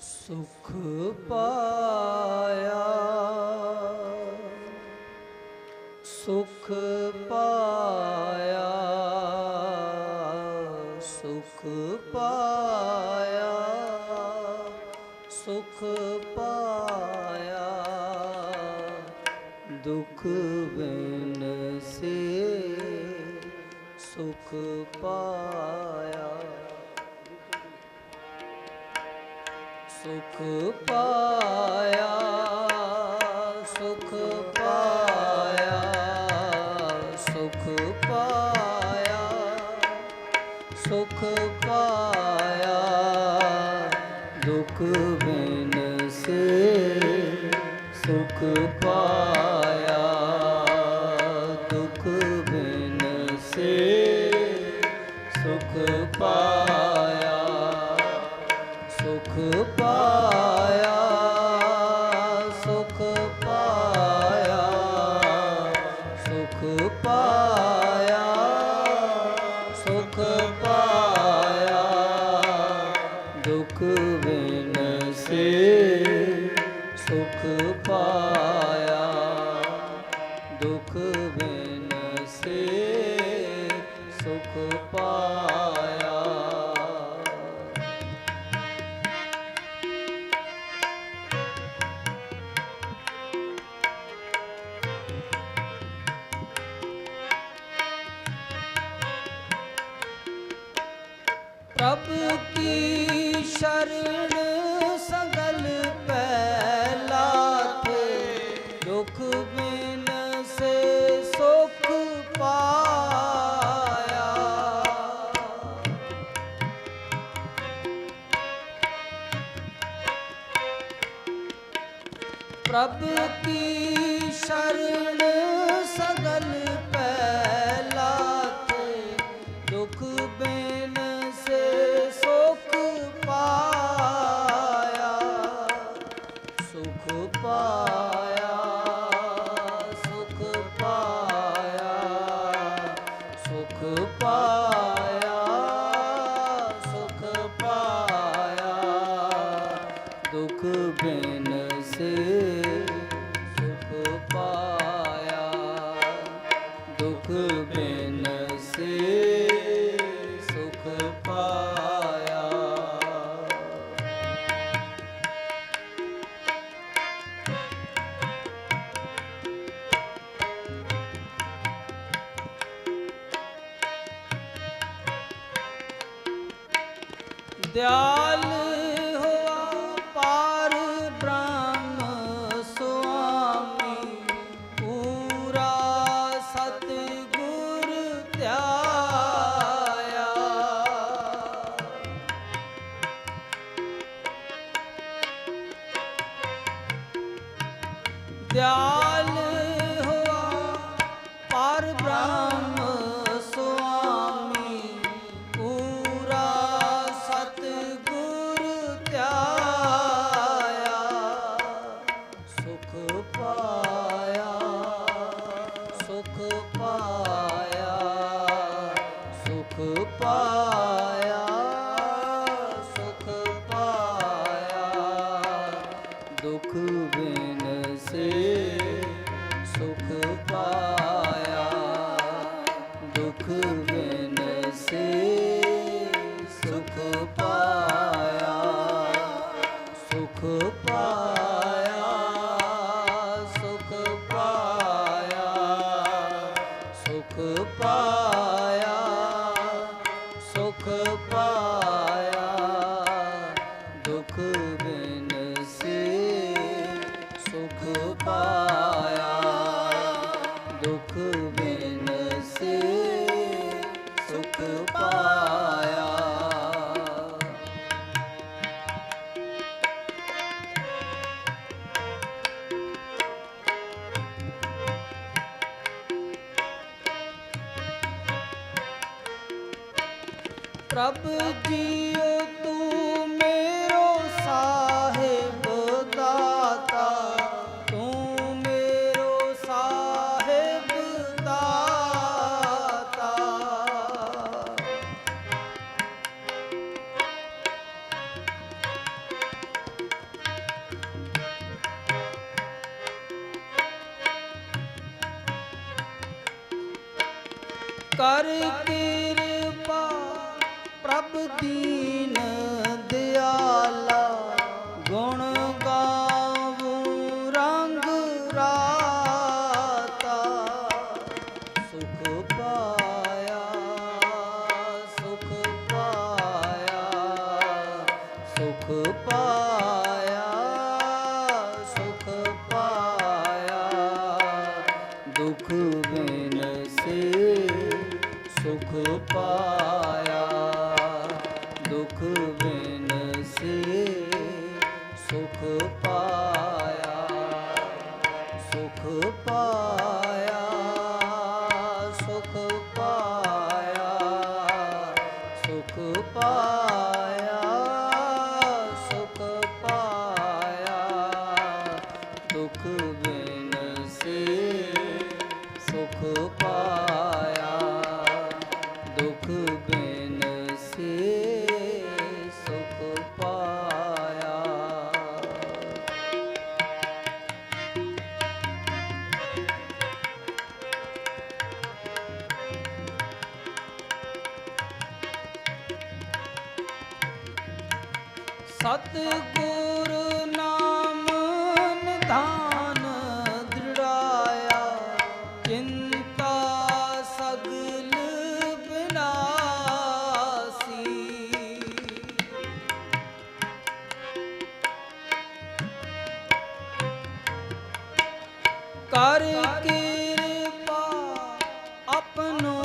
ਸੁਖ ਪਾਇਆ ਸੁਖ ਪਾ ਸੁਖ ਪਾਇਆ ਸੁਖ ਪਾਇਆ ਸੁਖ ਪਾਇਆ ਸੁਖ ਪਾਇਆ। ਦੁਖ ਬਿਨਸ ਸੁਖ ਪਾਇਆ, ਦੁਖ ਬਿਨਸ ਸੁਖ ਪਾਇਆ ਦੁਖ ਵੇ दुख पे Oh. ਸੁਖ ਬਿਨਸੇ ਸੁਖ ਪਾ ਸਤਿਗੁਰ ਨਾਮ ਨਿਧਾਨ ਚਿੰਤਾ ਸਗਲ ਕਰ ਕਿਰਪਾ ਆਪਣੋ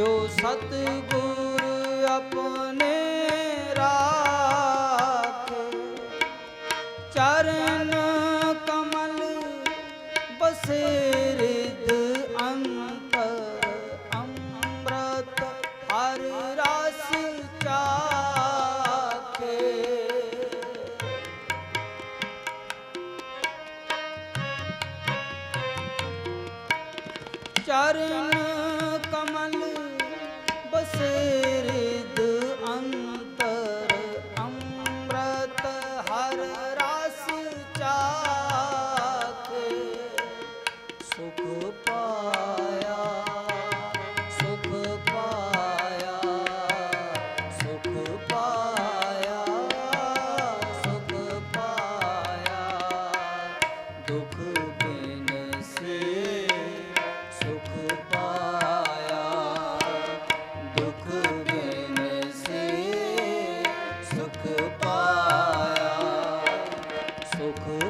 ਜੋ ਸਤਗੁਰ ਆਪਣੇ cool.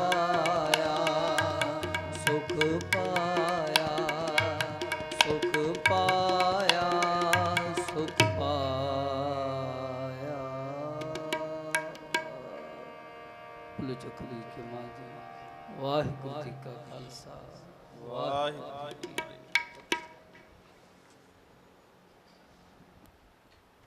ਸੁਖ